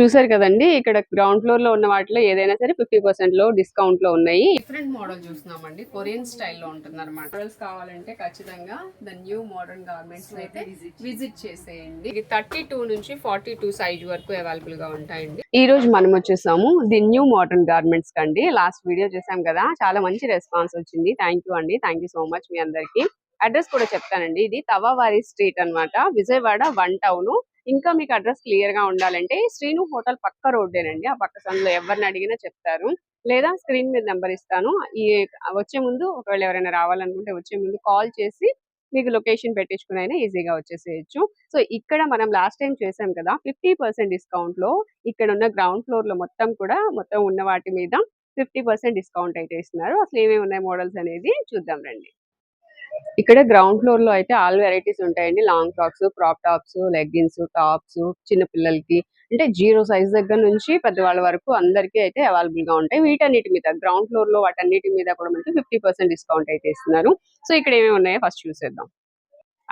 చూసారు కదండి ఇక్కడ గ్రౌండ్ ఫ్లోర్లో ఉన్న వాటిలో ఏదైనా సరే ఫిఫ్టీ పర్సెంట్లో డిస్కౌంట్లో ఉన్నాయి. డిఫరెంట్ మోడల్ చూస్తున్నామండి. కొరియన్ స్టైల్లో ఉంటుంది అనమాట మోడల్స్ కావాలంటే ఖచ్చితంగా ద న్యూ మోడర్న్ గార్మెంట్స్ అయితే విజిట్ చేసేయండి. ఇది థర్టీ టూ నుంచి ఫార్టీ టూ సైజ్ వరకు అవైలబుల్గా ఉంటాయండి. ఈ రోజు మనం వచ్చేసాము ది న్యూ మోడర్న్ గార్మెంట్స్ కండి. లాస్ట్ వీడియో చేసాం కదా చాలా మంచి రెస్పాన్స్ వచ్చింది. థ్యాంక్ యూ అండి. థ్యాంక్ యూ సో మచ్ మీ అందరికి. అడ్రస్ కూడా చెప్తానండి. ఇది తవావారి స్ట్రీట్ అన్నమాట. Vijayawada one town. ఇంకా మీకు అడ్రస్ క్లియర్గా ఉండాలంటే శ్రీను హోటల్ పక్క రోడ్డేనండి ఆ పక్క సందులో ఎవరిని అడిగినా చెప్తారు. లేదా స్క్రీన్ మీద నెంబర్ ఇస్తాను. ఈ వచ్చే ముందు ఒకవేళ ఎవరైనా రావాలనుకుంటే వచ్చే ముందు కాల్ చేసి మీకు లొకేషన్ పెట్టించుకుని అయినా ఈజీగా వచ్చేసేయచ్చు. సో ఇక్కడ మనం లాస్ట్ టైం చేసాం కదా ఫిఫ్టీ పర్సెంట్ డిస్కౌంట్లో ఇక్కడ ఉన్న గ్రౌండ్ ఫ్లోర్లో మొత్తం కూడా మొత్తం ఉన్న వాటి మీద ఫిఫ్టీ పర్సెంట్ డిస్కౌంట్ అయితే ఇస్తున్నారు. అసలు ఏమేమి ఉన్నాయి మోడల్స్ అనేది చూద్దాం రండి. ఇక్కడ గ్రౌండ్ ఫ్లోర్లో అయితే ఆల్ వెరైటీస్ ఉంటాయండి. Long frocks crop tops leggings tops చిన్న పిల్లలకి. అంటే జీరో సైజ్ దగ్గర నుంచి పెద్దవాళ్ళ వరకు అందరికీ అయితే అవైలబుల్గా ఉంటాయి. వీటన్నిటి మీద గ్రౌండ్ ఫ్లోర్లో వాటన్నిటి మీద కూడా మనకి ఫిఫ్టీ పర్సెంట్ డిస్కౌంట్ అయితే ఇస్తున్నారు. సో ఇక్కడ ఏమేమి ఉన్నాయో ఫస్ట్ చూసేద్దాం.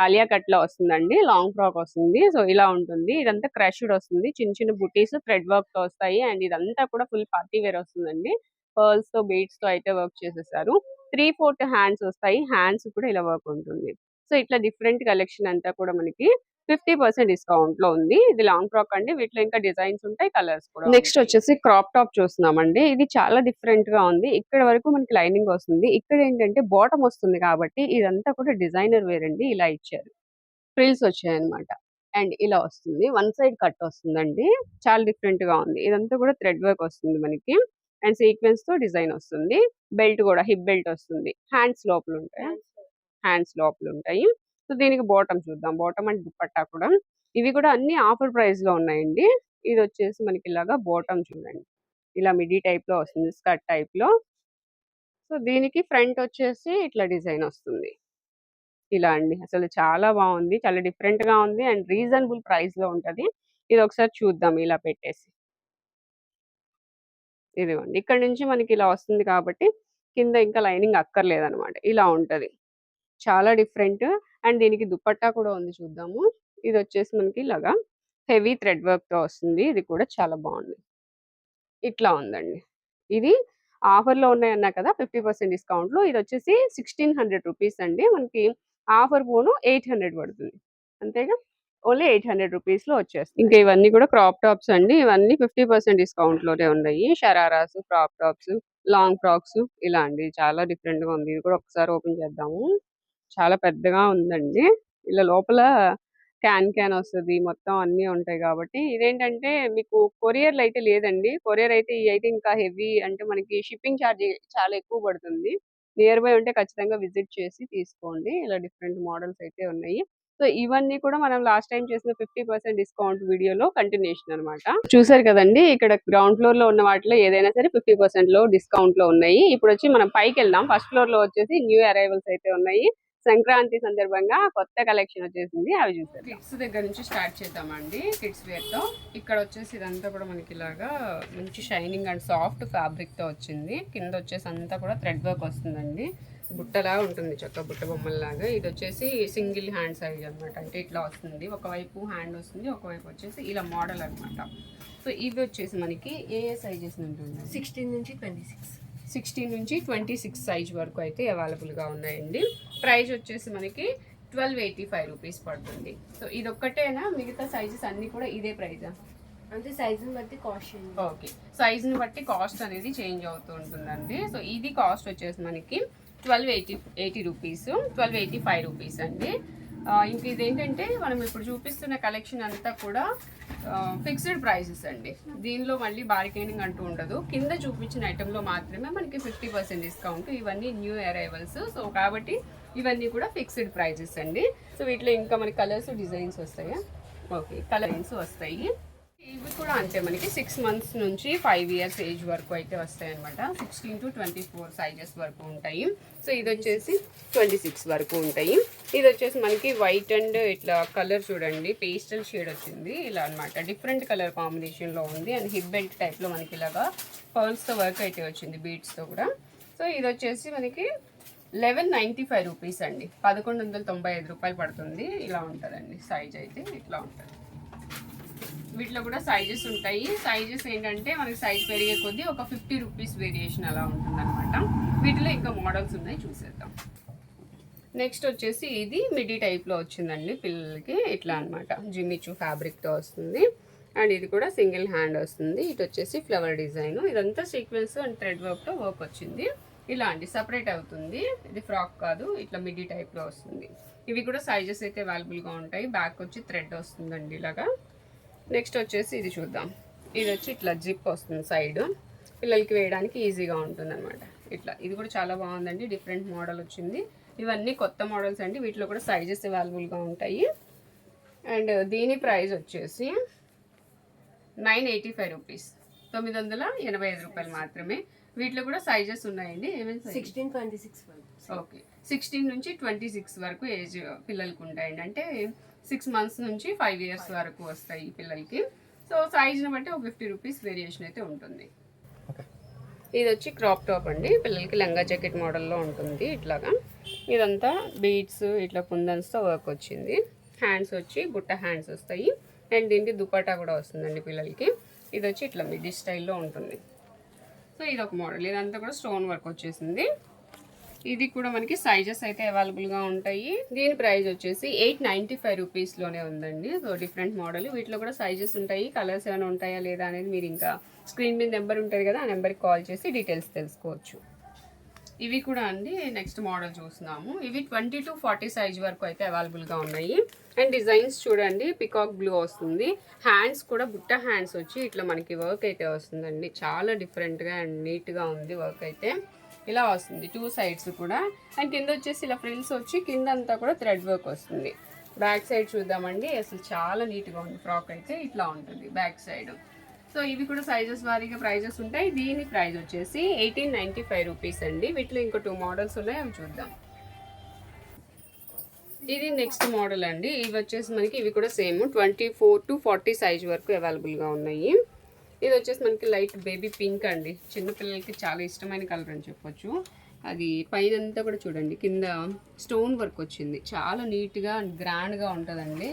ఆలియా కట్లో వస్తుందండి. లాంగ్ ఫ్రాక్ వస్తుంది. సో ఇలా ఉంటుంది. ఇదంతా క్రష్డ్ వస్తుంది. చిన్న చిన్న బుటీస్ థ్రెడ్ వర్క్తో వస్తాయి. అండ్ ఇదంతా కూడా ఫుల్ పార్టీ వేర్ వస్తుందండి. పర్ల్స్తో బీట్స్తో అయితే వర్క్ చేసేసారు. త్రీ ఫోర్త్ హ్యాండ్స్ వస్తాయి. హ్యాండ్స్ కూడా ఇలా వర్క్ ఉంటుంది. సో ఇట్లా డిఫరెంట్ కలెక్షన్ అంతా కూడా మనకి ఫిఫ్టీ పర్సెంట్ డిస్కౌంట్లో ఉంది. ఇది లాంగ్ ఫ్రాక్ అండి. వీటిలో ఇంకా డిజైన్స్ ఉంటాయి కలర్స్ కూడా నెక్స్ట్ వచ్చేసి క్రాప్ టాప్ చూస్తున్నామండి. ఇది చాలా డిఫరెంట్గా ఉంది. ఇక్కడ వరకు మనకి లైనింగ్ వస్తుంది. ఇక్కడ ఏంటంటే బాటమ్ వస్తుంది కాబట్టి ఇదంతా కూడా డిజైనర్ వేర్ అండి. ఇలా ఇచ్చారు. ఫ్రిల్స్ వచ్చాయి అనమాట అండ్ ఇలా వస్తుంది. వన్ సైడ్ కట్ వస్తుందండి. చాలా డిఫరెంట్గా ఉంది. ఇదంతా కూడా థ్రెడ్ వర్క్ వస్తుంది మనకి. అండ్ సీక్వెన్స్తో డిజైన్ వస్తుంది. బెల్ట్ కూడా హిప్ బెల్ట్ వస్తుంది. హ్యాండ్స్ లోపల ఉంటాయి హ్యాండ్స్ లోపల. ఉంటాయి సో దీనికి బాటమ్ చూద్దాం. బాటమ్ అండ్ దుపట్టా కూడా. ఇవి కూడా అన్ని ఆఫర్ ప్రైస్లో ఉన్నాయండి. ఇది వచ్చేసి మనకి ఇలాగా బాటమ్ చూడండి. ఇలా మిడీ టైప్లో వస్తుంది స్కర్ట్ టైప్లో. సో దీనికి ఫ్రంట్ వచ్చేసి ఇట్లా డిజైన్ వస్తుంది. ఇలా అండి. అసలు చాలా బాగుంది. చాలా డిఫరెంట్గా ఉంది అండ్ రీజనబుల్ ప్రైస్లో ఉంటది. ఇది ఒకసారి చూద్దాం. ఇలా పెట్టేసి. ఇదిగోండి. ఇక్కడ నుంచి మనకి ఇలా వస్తుంది కాబట్టి కింద ఇంకా లైనింగ్ అక్కర్లేదనమాట. ఇలా ఉంటుంది. చాలా డిఫరెంట్. అండ్ దీనికి దుపట్టా కూడా ఉంది చూద్దాము. ఇది వచ్చేసి మనకి ఇలాగా హెవీ థ్రెడ్ వర్క్తో వస్తుంది. ఇది కూడా చాలా బాగుంది. ఇట్లా ఉందండి. ఇది ఆఫర్లో ఉన్నాయన్నా కదా ఫిఫ్టీ పర్సెంట్ డిస్కౌంట్లో. ఇది వచ్చేసి సిక్స్టీన్ హండ్రెడ్ రూపీస్ అండి. మనకి ఆఫర్ పోను ఎయిట్ హండ్రెడ్ పడుతుంది. అంతేగా? ఓన్లీ ఎయిట్ హండ్రెడ్ రూపీస్లో వచ్చేస్తుంది ఇంకా ఇవన్నీ కూడా క్రాప్ టాప్స్ అండి. ఇవన్నీ ఫిఫ్టీ పర్సెంట్ డిస్కౌంట్లోనే ఉన్నాయి. Shararas crop tops long frocks ఇలా అండి. చాలా డిఫరెంట్గా ఉంది. ఇది కూడా ఒకసారి ఓపెన్ చేద్దాము. చాలా పెద్దగా ఉందండి. ఇలా లోపల క్యాన్ క్యాన్ వస్తది. మొత్తం అన్ని ఉంటాయి కాబట్టి. ఇదేంటంటే మీకు కొరియర్లు అయితే లేదండి. కొరియర్ అయితే ఇవి అయితే ఇంకా హెవీ అంటే మనకి షిప్పింగ్ ఛార్జ్ చాలా ఎక్కువ పడుతుంది. నియర్ బై ఉంటే ఖచ్చితంగా విజిట్ చేసి తీసుకోండి. ఇలా డిఫరెంట్ మోడల్స్ అయితే ఉన్నాయి. సో ఇవన్నీ కూడా మనం లాస్ట్ టైం చేసిన ఫిఫ్టీ పర్సెంట్ డిస్కౌంట్ వీడియోలో కంటిన్యూషన్ అన్నమాట. చూసారు కదండి ఇక్కడ గ్రౌండ్ ఫ్లోర్లో ఉన్న వాటిలో ఏదైనా సరే ఫిఫ్టీ పర్సెంట్లో డిస్కౌంట్లో ఉన్నాయి. ఇప్పుడు వచ్చి మనం పైకి వెళ్దాం ఫస్ట్ ఫ్లోర్లో వచ్చేసి న్యూ అరైవల్స్ అయితే ఉన్నాయి. సంక్రాంతి సందర్భంగా కొత్త కలెక్షన్ వచ్చేసింది అవి చూసారు కిడ్స్ దగ్గర నుంచి స్టార్ట్ చేద్దామండి కిడ్స్ వేర్తో ఇక్కడ వచ్చేసి ఇదంతా కూడా మనకి ఇలాగా మంచి షైనింగ్ అండ్ సాఫ్ట్ ఫ్యాబ్రిక్తో వచ్చింది. కింద వచ్చేసి అంతా కూడా థ్రెడ్ వర్క్ వస్తుందండి. బుట్టలా ఉంటుంది చక్క బుట్ట బొమ్మల్లాగా. ఇది వచ్చేసి సింగిల్ హ్యాండ్ సైజ్ అన్నమాట. అంటే ఇట్లా వస్తుంది. ఒకవైపు హ్యాండ్ వస్తుంది ఒకవైపు వచ్చేసి ఇలా మోడల్ అన్నమాట. సో ఇవి వచ్చేసి మనకి ఏ ఏ సైజెస్ ఉంటుంది సిక్స్టీన్ నుంచి ట్వంటీ సిక్స్ సిక్స్టీన్ నుంచి ట్వంటీ సిక్స్ సైజ్ వరకు అయితే అవైలబుల్గా ఉన్నాయండి. ప్రైస్ వచ్చేసి మనకి ట్వెల్వ్ ఎయిటీ ఫైవ్ రూపీస్ పడుతుంది. సో ఇది ఒక్కటేనా మిగతా సైజెస్ అన్ని కూడా ఇదే ప్రైజా? అంటే సైజుని బట్టి కాస్ట్ ఓకే. సైజుని బట్టి కాస్ట్ అనేది చేంజ్ అవుతూ ఉంటుందండి. సో ఇది కాస్ట్ వచ్చేసి మనకి twelve eighty eighty rupees twelve eighty five rupees అండి. ఇంక ఇదేంటంటే మనం ఇప్పుడు చూపిస్తున్న కలెక్షన్ అంతా కూడా ఫిక్స్డ్ ప్రైసెస్ అండి. దీనిలో మళ్ళీ బార్గెనింగ్ అంటూ ఉండదు. కింద చూపించిన ఐటెంలో మాత్రమే మనకి ఫిఫ్టీ పర్సెంట్ డిస్కౌంట్ ఇవన్నీ న్యూ అరైవల్స్ సో కాబట్టి ఇవన్నీ కూడా ఫిక్స్డ్ ప్రైజెస్ అండి. సో వీటిలో ఇంకా మనకి కలర్స్ డిజైన్స్ వస్తాయా? ఓకే కలర్స్ వస్తాయి. ఇవి కూడా అంతే మనకి సిక్స్ మంత్స్ నుంచి ఫైవ్ ఇయర్స్ ఏజ్ వరకు అయితే వస్తాయి అనమాట sixteen to twenty four sizes వరకు ఉంటాయి. సో ఇది వచ్చేసి ట్వంటీ సిక్స్ వరకు ఉంటాయి. ఇది వచ్చేసి మనకి వైట్ అండ్ ఇట్లా కలర్ చూడండి. పేస్టల్ షేడ్ వచ్చింది ఇలా అన్నమాట. డిఫరెంట్ కలర్ కాంబినేషన్లో ఉంది. అండ్ హిప్ బెల్ట్ టైప్లో మనకి ఇలాగా పర్ల్స్తో వర్క్ అయితే వచ్చింది బీట్స్తో కూడా. సో ఇది వచ్చేసి మనకి లెవెన్ నైంటీ ఫైవ్ రూపీస్ అండి. పదకొండు వందల తొంభై ఐదు రూపాయలు పడుతుంది. ఇలా ఉంటుందండి. సైజ్ అయితే ఇట్లా ఉంటుంది. వీటిలో కూడా సైజెస్ ఉంటాయి. సైజెస్ ఏంటంటే మనకి సైజ్ పెరిగే కొద్దీ ఒక ఫిఫ్టీ రూపీస్ వేరియేషన్ అలా ఉంటుంది అనమాట వీటిలో ఇంకా మోడల్స్ ఉన్నాయి చూసేద్దాం. నెక్స్ట్ వచ్చేసి ఇది మిడి టైప్లో వచ్చిందండి పిల్లలకి. ఇట్లా అనమాట జిమ్మిచు ఫ్యాబ్రిక్తో వస్తుంది. అండ్ ఇది కూడా సింగిల్ హ్యాండ్ వస్తుంది. ఇటు వచ్చేసి ఫ్లవర్ డిజైన్ ఇదంతా సీక్వెన్స్ అండ్ థ్రెడ్ వర్క్తో వర్క్ వచ్చింది. ఇలా అండి సపరేట్ అవుతుంది. ఇది ఫ్రాక్ కాదు ఇట్లా మిడి టైప్లో వస్తుంది. ఇవి కూడా సైజెస్ అయితే అవైలబుల్గా ఉంటాయి. బ్యాక్ వచ్చి థ్రెడ్ వస్తుందండి ఇలాగా. నెక్స్ట్ వచ్చేసి ఇది చూద్దాం. ఇది వచ్చి ఇట్లా జిప్ వస్తుంది సైడ్. పిల్లలకి వేయడానికి ఈజీగా ఉంటుంది అనమాట ఇట్లా. ఇది కూడా చాలా బాగుందండి. డిఫరెంట్ మోడల్ వచ్చింది. ఇవన్నీ కొత్త మోడల్స్ అండి. వీటిలో కూడా సైజెస్ అవైలబుల్గా ఉంటాయి. అండ్ దీని ప్రైస్ వచ్చేసి నైన్ ఎయిటీ ఫైవ్ రూపీస్. తొమ్మిది వందల ఎనభై ఐదు రూపాయలు మాత్రమే. వీటిలో కూడా సైజెస్ ఉన్నాయండి. Sizes sixteen twenty six okay. Sixteen నుంచి ట్వంటీ సిక్స్ వరకు ఏజ్ పిల్లలకి ఉంటాయండి. అంటే సిక్స్ మంత్స్ నుంచి ఫైవ్ ఇయర్స్ వరకు వస్తాయి ఈ పిల్లలకి. సో సైజ్ని బట్టి ఒక ఫిఫ్టీ రూపీస్ వేరియేషన్ అయితే ఉంటుంది. ఇది వచ్చి క్రాప్ టాప్ అండి. పిల్లలకి లంగా జాకెట్ మోడల్లో ఉంటుంది ఇట్లాగా. ఇదంతా బీడ్స్ ఇట్లా కుందన్స్తో వర్క్ వచ్చింది. హ్యాండ్స్ వచ్చి బుట్ట హ్యాండ్స్ వస్తాయి. అండ్ దీనికి దుపట్టా కూడా వస్తుందండి పిల్లలకి. ఇది వచ్చి ఇట్లా మిడి స్టైల్లో ఉంటుంది. సో ఇది ఒక మోడల్ ఇదంతా కూడా స్టోన్ వర్క్ వచ్చేసింది. ఇది కూడా మనకి సైజెస్ అయితే అవైలబుల్గా ఉంటాయి. దీని ప్రైస్ వచ్చేసి ఎయిట్ నైంటీ ఫైవ్ రూపీస్లోనే ఉందండి. సో డిఫరెంట్ మోడల్ వీటిలో కూడా సైజెస్ ఉంటాయి. కలర్స్ ఏమైనా ఉంటాయా లేదా అనేది మీరు ఇంకా స్క్రీన్ మీద నెంబర్ ఉంటుంది కదా ఆ నెంబర్కి కాల్ చేసి డీటెయిల్స్ తెలుసుకోవచ్చు. ఇవి కూడా అండి నెక్స్ట్ మోడల్ చూస్తున్నాము. ఇవి ట్వంటీ టు ఫార్టీ సైజ్ వరకు అయితే అవైలబుల్గా ఉన్నాయి. అండ్ డిజైన్స్ చూడండి పికాక్ బ్లూ వస్తుంది. హ్యాండ్స్ కూడా బుట్ట హ్యాండ్స్ వచ్చి ఇట్లా మనకి వర్క్ అయితే వస్తుందండి. చాలా డిఫరెంట్గా అండ్ నీట్గా ఉంది వర్క్ అయితే. ఇలా వస్తుంది టూ సైడ్స్ కూడా. అండ్ కింద వచ్చేసి ఇలా ఫ్రిల్స్ వచ్చి కింద అంతా కూడా థ్రెడ్ వర్క్ వస్తుంది. బ్యాక్ సైడ్ చూద్దామండి. అసలు చాలా నీట్గా ఉంది ఫ్రాక్ అయితే. ఇట్లా ఉంటుంది బ్యాక్ సైడ్ సో ఇవి కూడా సైజెస్ వారీగా ప్రైజెస్ ఉంటాయి. దీని ప్రైస్ వచ్చేసి ఎయిటీన్ నైంటీ ఫైవ్ రూపీస్ అండి. వీటిలో ఇంకో టూ మోడల్స్ ఉన్నాయి అవి చూద్దాం. ఇది నెక్స్ట్ మోడల్ అండి. ఇవి వచ్చేసి మనకి ఇవి కూడా same twenty four to forty size వరకు అవైలబుల్గా ఉన్నాయి. ఇది వచ్చేసి మనకి లైట్ బేబీ పింక్ అండి. చిన్నపిల్లలకి చాలా ఇష్టమైన కలర్ అని చెప్పొచ్చు. అది పైన అంతా కూడా చూడండి. కింద స్టోన్ వర్క్ వచ్చింది. చాలా నీట్గా అండ్ గ్రాండ్గా ఉంటుందండి.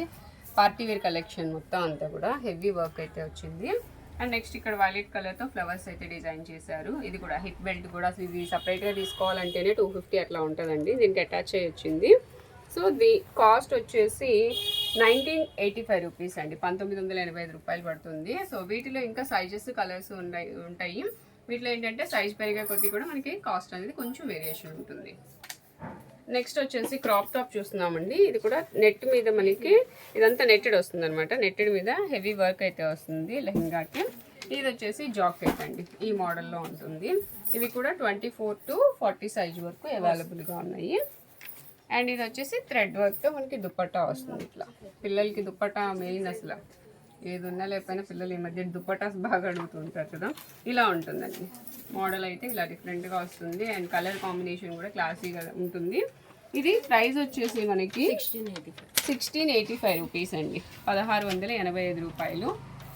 పార్టీ వేర్ కలెక్షన్ మొత్తం అంతా కూడా హెవీ వర్క్ అయితే వచ్చింది. అండ్ నెక్స్ట్ ఇక్కడ వైలెట్ కలర్తో ఫ్లవర్స్ అయితే డిజైన్ చేశారు. ఇది కూడా హిప్ బెల్ట్ కూడా ఇది సపరేట్గా తీసుకోవాలంటేనే టూ ఫిఫ్టీ అట్లా ఉంటుందండి. దీనికి అటాచ్ అయ్యి వచ్చింది. సో ది కాస్ట్ వచ్చేసి నైన్టీన్ ఎయిటీ ఫైవ్ రూపీస్ అండి. పంతొమ్మిది వందల ఎనభై ఐదు రూపాయలు పడుతుంది. సో వీటిలో ఇంకా సైజెస్ కలర్స్ ఉన్నాయి ఉంటాయి. వీటిలో ఏంటంటే సైజ్ పెరిగే కొద్దీ కూడా మనకి కాస్ట్ అనేది కొంచెం వేరియేషన్ ఉంటుంది. నెక్స్ట్ వచ్చేసి క్రాప్ టాప్ చూస్తున్నామండి. ఇది కూడా నెట్ మీద మనకి ఇదంతా నెట్టెడ్ వస్తుంది అనమాట నెట్టెడ్ మీద హెవీ వర్క్ అయితే వస్తుంది లెహంగాకి. ఇది వచ్చేసి జాకెట్ అండి. ఈ మోడల్లో ఉంటుంది. ఇవి కూడా twenty four to forty size వరకు అవైలబుల్గా ఉన్నాయి. అండ్ ఇది వచ్చేసి థ్రెడ్ వర్క్తో మనకి దుప్పట్టా వస్తుంది ఇట్లా. పిల్లలకి దుప్పట్టా మెయిన్ అసలు. ఏది ఉన్నా లేకపోయినా పిల్లలు ఈ మధ్య దుప్పటాస్ బాగా అడుగుతుంటారు కదా. ఇలా ఉంటుందండి. మోడల్ అయితే ఇలా డిఫరెంట్గా వస్తుంది అండ్ కలర్ కాంబినేషన్ కూడా క్లాసీగా ఉంటుంది. ఇది ప్రైస్ వచ్చేసి మనకి sixteen eighty five sixteen eighty five rupees అండి. పదహారు వందల ఎనభై ఐదు రూపాయలు.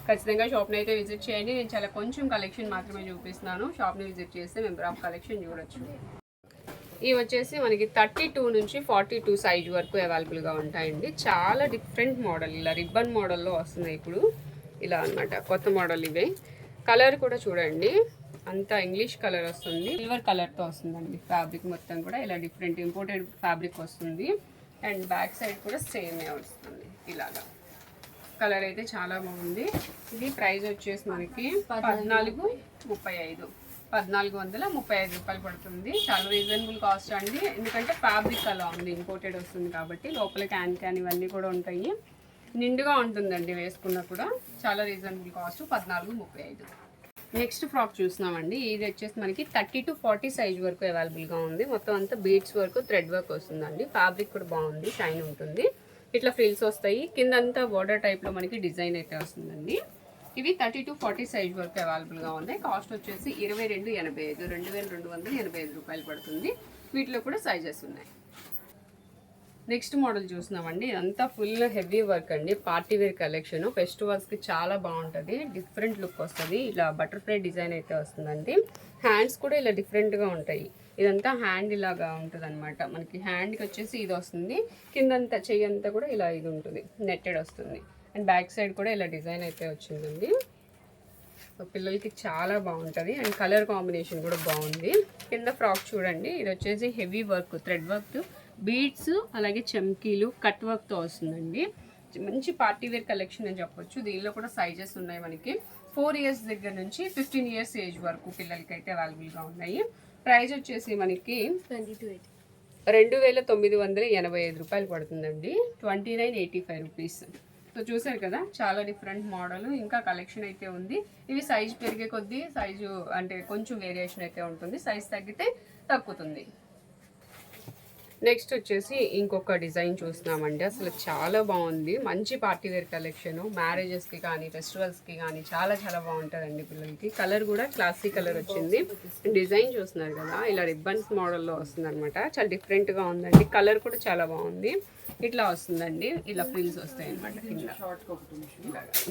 ఖచ్చితంగా షాప్ని అయితే విజిట్ చేయండి. నేను చాలా కొంచెం కలెక్షన్ మాత్రమే చూపిస్తున్నాను. షాప్ని విజిట్ చేస్తే మెంబర్ ఆఫ్ కలెక్షన్ చూడొచ్చు. ఇవి వచ్చేసి మనకి థర్టీ టూ నుంచి ఫార్టీ టూ సైజ్ వరకు అవైలబుల్గా ఉంటాయండి. చాలా డిఫరెంట్ మోడల్ ఇలా రిబ్బన్ మోడల్లో వస్తున్నాయి ఇప్పుడు. ఇలా అన్నమాట కొత్త మోడల్ ఇవే. కలర్ కూడా చూడండి అంతా ఇంగ్లీష్ కలర్ వస్తుంది. సిల్వర్ కలర్తో వస్తుందండి ఫ్యాబ్రిక్ మొత్తం కూడా ఇలా డిఫరెంట్ ఇంపోర్టెడ్ ఫ్యాబ్రిక్ వస్తుంది. అండ్ బ్యాక్ సైడ్ కూడా సేమే వస్తుంది ఇలాగా. కలర్ అయితే చాలా బాగుంది. ఇది ప్రైస్ వచ్చేసి మనకి పద్నాలుగు ముప్పై ఐదు. పద్నాలుగు వందల ముప్పై ఐదు రూపాయలు పడుతుంది. చాలా రీజనబుల్ కాస్ట్ అండి. ఎందుకంటే ఫ్యాబ్రిక్ అలా ఉంది ఇంపోర్టెడ్ వస్తుంది కాబట్టి లోపల క్యాన్ క్యాన్ ఇవన్నీ కూడా ఉంటాయి. నిండుగా ఉంటుందండి వేసుకున్నా కూడా. చాలా రీజనబుల్ కాస్ట్ పద్నాలుగు ముప్పై ఐదు. నెక్స్ట్ ఫ్రాక్ చూస్తున్నామండి. ఇది వచ్చేసి మనకి థర్టీ టు ఫార్టీ సైజ్ వరకు అవైలబుల్గా ఉంది. మొత్తం అంతా బీడ్స్ వరకు థ్రెడ్ వర్క్ వస్తుందండి. ఫ్యాబ్రిక్ కూడా బాగుంది షైన్ ఉంటుంది. ఇట్లా ఫ్రిల్స్ వస్తాయి. కిందంతా బోర్డర్ టైప్లో మనకి డిజైన్ అయితే వస్తుందండి. ఇవి థర్టీ టు ఫార్టీ సైజ్ వరకు అవైలబుల్గా ఉన్నాయి. కాస్ట్ వచ్చేసి ఇరవై రెండు ఎనభై ఐదు రెండు వేల రెండు వందల ఎనభై ఐదు రూపాయలు పడుతుంది. వీటిలో కూడా సైజెస్ ఉన్నాయి. నెక్స్ట్ మోడల్ చూస్తున్నామండి. ఇదంతా ఫుల్ హెవీ వర్క్ అండి. పార్టీ వేర్ కలెక్షన్ ఫెస్టివల్స్కి చాలా బాగుంటుంది. డిఫరెంట్ లుక్ వస్తుంది. ఇలా బటర్ఫ్లై డిజైన్ అయితే వస్తుందండి. హ్యాండ్స్ కూడా ఇలా డిఫరెంట్గా ఉంటాయి. ఇదంతా హ్యాండ్ ఇలాగా ఉంటుంది అనమాట మనకి హ్యాండ్కి వచ్చేసి ఇది వస్తుంది. కిందంతా చెయ్యి అంతా కూడా ఇలా ఇది ఉంటుంది. నెట్టెడ్ వస్తుంది. అండ్ బ్యాక్ సైడ్ కూడా ఇలా డిజైన్ అయితే వచ్చిందండి. సో పిల్లలకి చాలా బాగుంటుంది. అండ్ కలర్ కాంబినేషన్ కూడా బాగుంది. కింద ఫ్రాక్ చూడండి. ఇది వచ్చేసి heavy work thread work beads అలాగే చమ్కీలు కట్ వర్క్తో వస్తుందండి. మంచి పార్టీ వేర్ కలెక్షన్ అని చెప్పొచ్చు. దీనిలో కూడా సైజెస్ ఉన్నాయి మనకి. ఫోర్ ఇయర్స్ దగ్గర నుంచి ఫిఫ్టీన్ ఇయర్స్ ఏజ్ వరకు పిల్లలకి అయితే అవైలబుల్గా ఉన్నాయి. ప్రైస్ వచ్చేసి మనకి ట్వంటీ టూ ఎయిటీ. రెండు వేల తొమ్మిది వందల ఎనభై ఐదు రూపాయలు పడుతుందండి. Twenty nine eighty five rupees. So చూసారు కదా చాలా డిఫరెంట్ మోడల్ ఇంకా కలెక్షన్ అయితే ఉంది. ఇవి సైజ్ పెరిగే కొద్దీ సైజు అంటే కొంచెం వేరియేషన్ అయితే ఉంటుంది. సైజ్ తగ్గితే తగ్గుతుంది. నెక్స్ట్ వచ్చేసి ఇంకొక డిజైన్ చూస్తున్నామండి. అసలు చాలా బాగుంది. మంచి పార్టీ వేర్ కలెక్షన్ మ్యారేజెస్కి కానీ ఫెస్టివల్స్కి కానీ చాలా చాలా బాగుంటుందండి పిల్లలకి. కలర్ కూడా క్లాసిక్ కలర్ వచ్చింది. డిజైన్ చూస్తున్నారు కదా ఇలా రిబ్బన్స్ మోడల్లో వస్తుంది అనమాట చాలా డిఫరెంట్గా ఉందండి. కలర్ కూడా చాలా బాగుంది. ఇట్లా వస్తుందండి. ఇలా ఫ్రిల్స్ వస్తాయి అనమాట కింద.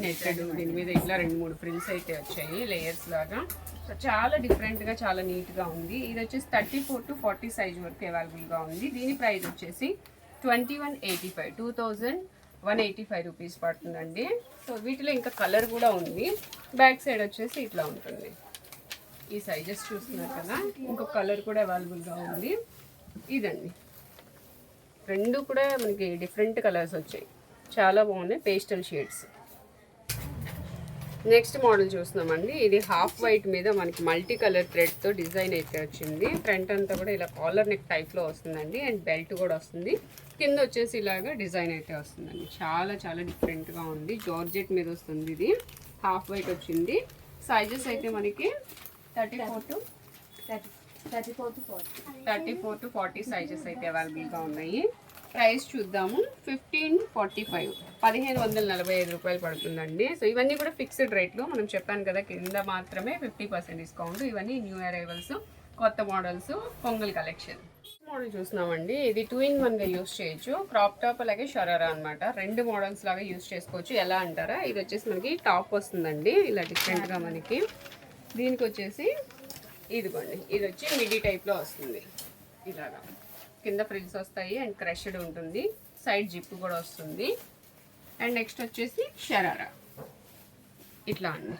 నెట్టెడ్ దీని మీద ఇట్లా రెండు మూడు ఫ్రిల్స్ అయితే వచ్చాయి లేయర్స్ లాగా. సో చాలా డిఫరెంట్గా చాలా నీట్గా ఉంది. ఇది వచ్చేసి thirty four to forty size వరకు అవైలబుల్గా ఉంది. దీని ప్రైస్ వచ్చేసి twenty one eighty five two thousand one eighty five rupees పడుతుందండి. సో వీటిలో ఇంకా కలర్ కూడా ఉంది. బ్యాక్ సైడ్ వచ్చేసి ఇట్లా ఉంటుంది. ఈ సైజెస్ చూస్తున్నారు కదా? ఇంకొక కలర్ కూడా అవైలబుల్గా ఉంది. ఇదండి. రెండు కూడా మనకి డిఫరెంట్ కలర్స్ వచ్చాయి. చాలా బాగున్నాయి పేస్టల్ షేడ్స్ నెక్స్ట్ మోడల్ చూస్తున్నామండి. ఇది హాఫ్ వైట్ మీద మనకి మల్టీ కలర్ థ్రెడ్తో డిజైన్ అయితే వచ్చింది. ఫ్రంట్ అంతా కూడా ఇలా కాలర్ నెక్ టైప్లో వస్తుందండి. అండ్ బెల్ట్ కూడా వస్తుంది. కింద వచ్చేసి ఇలాగా డిజైన్ అయితే వస్తుందండి. చాలా చాలా డిఫరెంట్గా ఉంది. జార్జెట్ మీద వస్తుంది ఇది. హాఫ్ వైట్ వచ్చింది. సైజెస్ అయితే మనకి thirty four to thirty thirty four to forty sizes అయితే అవైలబుల్గా ఉన్నాయి. ప్రైస్ చూద్దాము. Fifteen forty five. పదిహేను వందల నలభై ఐదు రూపాయలు పడుతుందండి. సో ఇవన్నీ కూడా ఫిక్స్డ్ రేట్లు మనం చెప్పాను కదా కింద మాత్రమే ఫిఫ్టీ పర్సెంట్ డిస్కౌంట్. ఇవన్నీ న్యూ అరైవల్స్ కొత్త మోడల్స్ పొంగల్ కలెక్షన్. మోడల్ చూసినామండి ఇది టూ ఇన్ వన్గా యూస్ చేయొచ్చు. క్రాప్ టాప్ అలాగే షరారా అనమాట రెండు మోడల్స్ లాగా యూస్ చేసుకోవచ్చు. ఎలా అంటారా? ఇది వచ్చేసి మనకి టాప్ వస్తుందండి. ఇలా డిఫరెంట్గా మనకి. దీనికి వచ్చేసి ఇదిగోండి ఇది వచ్చి మిడీ టైప్లో వస్తుంది. ఇలాగా. కింద ఫ్రిల్స్ వస్తాయి అండ్ క్రష్డ్ ఉంటుంది. సైడ్ జిప్ కూడా వస్తుంది. అండ్ నెక్స్ట్ వచ్చేసి షరారా. ఇట్లా అండి.